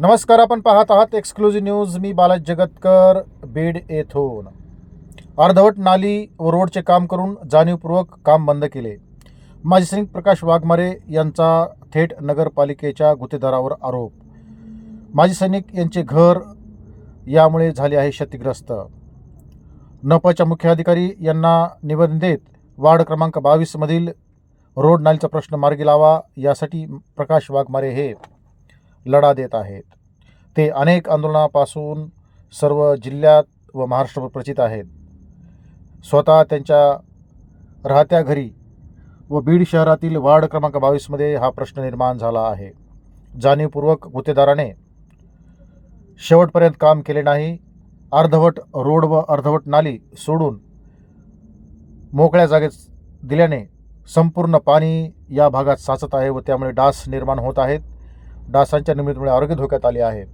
नमस्कार आपण पाहत आहात एक्सक्लुझिव्ह न्यूज मी बालाज जगतकर बीड येथून. अर्धवट नाली व रोडचे काम करून जाणीवपूर्वक काम बंद केले. माजी सैनिक प्रकाश वाघमारे यांचा थेट नगरपालिकेच्या गुत्तेदारावर आरोप. माजी सैनिक यांचे घर यामुळे झाले आहे क्षतिग्रस्त. नपाच्या मुख्य अधिकारी यांना निवेदन देत वार्ड क्रमांक बावीसमधील रोड नालीचा प्रश्न मार्गी लावा यासाठी प्रकाश वाघमारे हे लढा देत आहेत. ते अनेक आंदोलनापासून सर्व जिल्ह्यात व महाराष्ट्रभर प्रचित आहेत. स्वतः त्यांच्या राहत्या घरी व बीड शहरातील वार्ड क्रमांक बावीसमध्ये हा प्रश्न निर्माण झाला आहे. जाणीवपूर्वक गुत्तेदाराने शेवटपर्यंत काम केले नाही. अर्धवट रोड व अर्धवट नाली सोडून मोकळ्या जागेत दिल्याने संपूर्ण पाणी या भागात साचत आहे व त्यामुळे डास निर्माण होत आहेत. डासांच्या निमित्तामुळे आरोग्य धोक्यात आले आहे.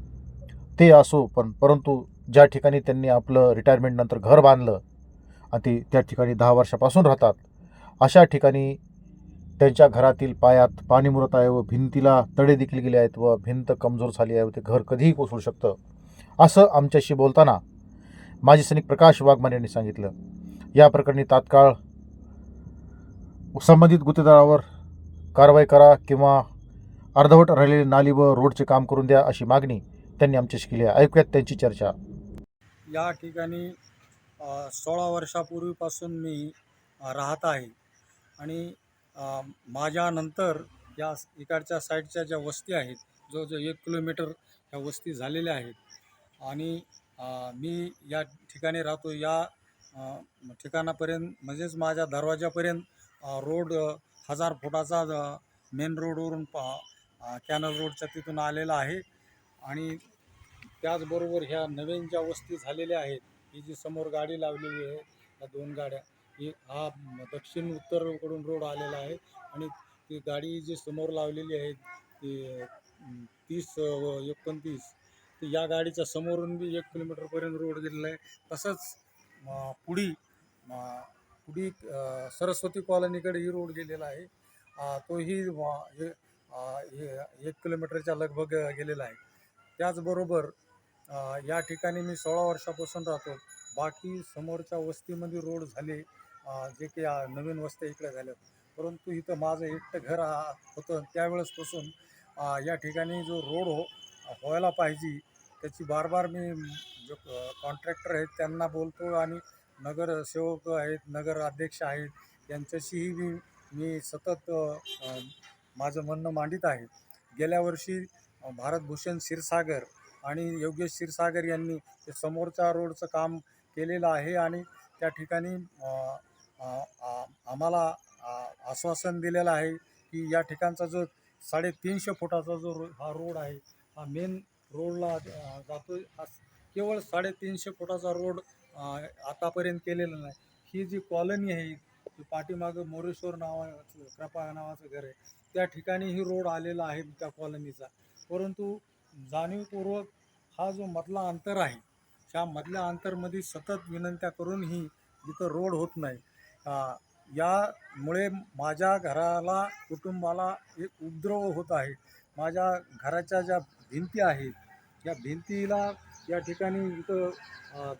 ते असो पण परंतु ज्या ठिकाणी त्यांनी आपलं रिटायरमेंटनंतर घर बांधलं आणि ते त्या ठिकाणी दहा वर्षापासून राहतात अशा ठिकाणी त्यांच्या घरातील पायात पाणी मुरत आहे व भिंतीला तडे देखील गेले आहेत व भिंत कमजोर झाली आहे व ते घर कधीही कोसळू शकतं. असं आमच्याशी बोलताना माजी सैनिक प्रकाश वाघमान यांनी सांगितलं. या प्रकरणी तात्काळ संबंधित गुत्तेदारावर कारवाई करा किंवा अर्धवट राहिलेली नाली व रोडचे काम करून द्या अशी मागणी त्यांनी आमच्याशी केली आहे. ऐकूयात त्यांची चर्चा. या ठिकाणी सोळा वर्षापूर्वीपासून मी राहत आहे. आणि माझ्यानंतर या इकडच्या साईडच्या ज्या वस्ती आहेत जो जो एक किलोमीटर ह्या वस्ती झालेल्या आहेत आणि मी या ठिकाणी राहतो या ठिकाणापर्यंत म्हणजेच माझ्या दरवाजापर्यंत रोड हजार फुटाचा मेन रोडवरून पा कॅनल रोडच्या तिथून आलेला आहे. आणि त्याचबरोबर ह्या नवीन ज्या वस्ती झालेल्या आहेत ही जी समोर गाडी लावलेली आहे या दोन गाड्या ही हा दक्षिण उत्तरकडून रोड आलेला आहे. आणि ती गाडी जी समोर लावलेली आहे ती तीस व एकोणतीस ती या गाडीच्या समोरून बी एक किलोमीटरपर्यंत रोड गेलेला आहे. तसंच पुढी पुढी सरस्वती कॉलनीकडे ही रोड गेलेला आहे. तोही हे एक किलोमीटरच्या लगभग गेलेला आहे. त्याचबरोबर या ठिकाणी मी सोळा वर्षापासून राहतो. बाकी समोरच्या वस्तीमध्ये रोड झाले जे की नवीन वस्त्या इकडे झाल्या परंतु इथं माझं एकटं घर होतं. त्यावेळेसपासून या ठिकाणी जो रोड हो व्हायला पाहिजे त्याची बार बार मी जो कॉन्ट्रॅक्टर आहेत त्यांना बोलतो आणि नगरसेवक आहेत नगर अध्यक्ष आहेत यांच्याशीही मी मी सतत माझं म्हणणं मांडित आहे. गेल्या वर्षी भारतभूषण क्षीरसागर आणि योगेश क्षीरसागर यांनी ते समोरच्या रोडचं काम केलेलं आहे आणि त्या ठिकाणी आम्हाला आश्वासन दिलेलं आहे की या ठिकाणचा जो साडेतीनशे फुटाचा जो रो हा रोड आहे हा मेन रोडला जातो हा केवळ साडेतीनशे फुटाचा रोड आतापर्यंत केलेला नाही. ही जी कॉलनी आहे पाठीमागं मोरेश्वर नावाचं कृपा नावाचं घर आहे. त्या ठिकाणी ही रोड आलेला आहे त्या कॉलनीचा. परंतु जाणीवपूर्वक हा जो मधला अंतर आहे त्या मधल्या अंतरमध्ये सतत विनंत्या करूनही इथं रोड होत नाही. यामुळे माझ्या घराला कुटुंबाला एक उपद्रव होत आहे. माझ्या घराच्या ज्या भिंती आहेत या भिंतीला या ठिकाणी इथं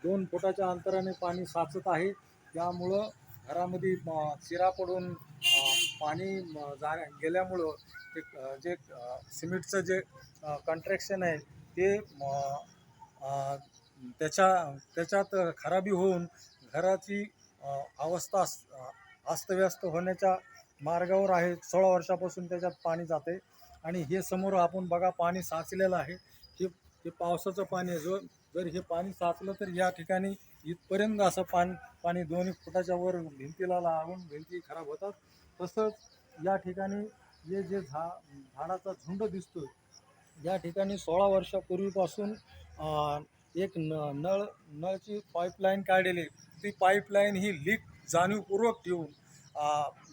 दोन फुटाच्या अंतराने पाणी साचत आहे. त्यामुळं घरामध्ये म, चिरा पडून पाणी म, जा गेल्यामुळं ते जे सिमेंटचं जे कॉन्ट्रॅक्शन आहे ते त्याच्या त्याच्यात खराबी होऊन घराची अवस्था अस्तव्यस्त होण्याच्या मार्गावर आहे. सोळा वर्षापासून त्याच्यात पाणी जाते. आणि हे समोर आपण बघा पाणी साचलेलं आहे. हे हे पावसाचं पाणी आहे. जो जर हे पाणी साचलं तर या ठिकाणी इथपर्यंत असं पाणी पाणी दोन फुटाच्या वर भिंतीला लागून भिंती खराब होतात. तसंच या ठिकाणी हे जे झा झाडाचा झुंड दिसतो या ठिकाणी सोळा वर्षापूर्वीपासून एक न नळ नळची पाईपलाईन काढलेली ती पाईपलाईन ही लीक जाणीवपूर्वक ठेवून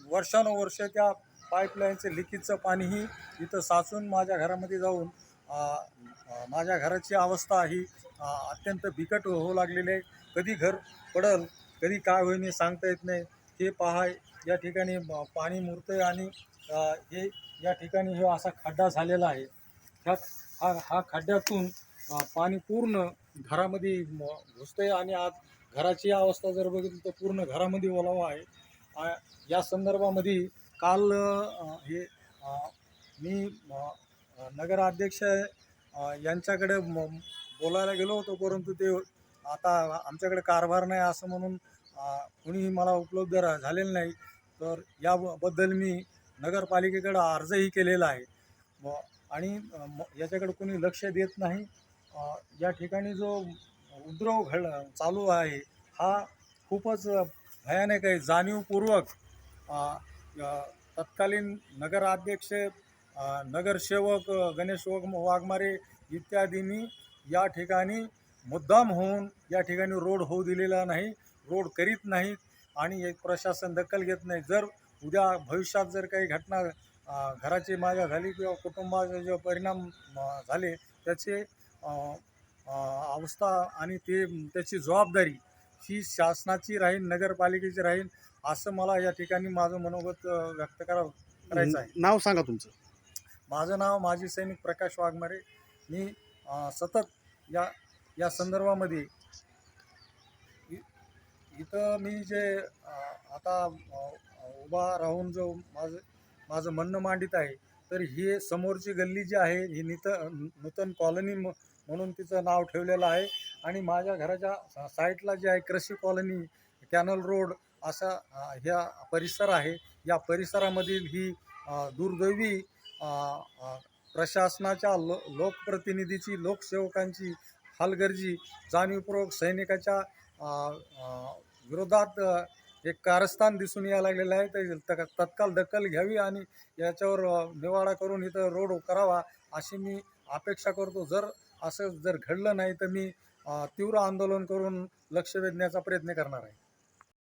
वर्षानुवर्ष त्या पाईपलाईनचं लिकीजचं पाणीही इथं साचून माझ्या घरामध्ये जाऊन माझ्या घराची अवस्था ही अत्यंत बिकट होऊ लागलेली आहे. कधी घर पडल कधी काय होईल हे सांगता येत नाही. हे पहा या ठिकाणी पाणी मुरतं आहे आणि हे या ठिकाणी हे असा खड्डा झालेला आहे. ह्या हा हा खड्ड्यातून पाणी पूर्ण घरामध्ये घुसतंय आणि आज घराची अवस्था जर बघितली तर पूर्ण घरामध्ये ओलावा आहे. या संदर्भामध्ये काल हे मी नगराध्यक्ष यांच्याकडे म- बोलायला गेलो होतो परंतु ते आता आमच्याकडे कारभार नाही असं म्हणून कुणीही मला उपलब्ध रा- झालेलं नाही. तर याबद्दल मी नगरपालिकेकडं अर्जही केलेला आहे. व आणि म- याच्याकडे कोणी लक्ष देत नाही. या ठिकाणी जो उद्रव घड चालू आहे हा खूपच भयानक आहे. जाणीवपूर्वक तत्कालीन नगराध्यक्ष नगरसेवक गणेश वाघमारे इत्यादींनी या ठिकाणी मुद्दाम होऊन या ठिकाणी रोड होऊ दिलेला नाही रोड करीत नाहीत आणि एक प्रशासन दखल घेत नाही. जर उद्या भविष्यात जर काही घटना घराची माझ्या झाली किंवा कुटुंबाचे जे परिणाम झाले त्याचे अवस्था आणि ते त्याची जबाबदारी ही शासनाची राहील नगरपालिकेची राहील असं मला या ठिकाणी माझं मनोगत व्यक्त करा करायचं आहे. नाव सांगा तुमचं. माझं नाव माजी सैनिक प्रकाश वाघमारे. मी सतत या या संदर्भामध्ये इ- इथं मी जे आता उभा राहून जो माझं माझं म्हणणं मांडित आहे तर ही समोरची गल्ली जी आहे ही नित नूतन कॉलनी म- म्हणून तिचं नाव ठेवलेलं आहे. आणि माझ्या घराच्या साईटला जे आहे कृषी कॉलनी कॅनल रोड असा ह्या परिसर आहे. या परिसरामधील ही दुर्दैवी प्रशासनाच्या लो लोकप्रतिनिधीची लोकसेवकांची हलगर्जी जाणीवपूर्वक सैनिकाच्या विरोधात एक कारस्थान दिसून यायला लागलेलं आहे. तर तत्काल तत्काळ दखल घ्यावी आणि याच्यावर निवाडा करून इथं रोड करावा अशी मी अपेक्षा करतो. जर असं जर घडलं नाही तर मी तीव्र आंदोलन करून लक्ष वेधण्याचा प्रयत्न करणार आहे.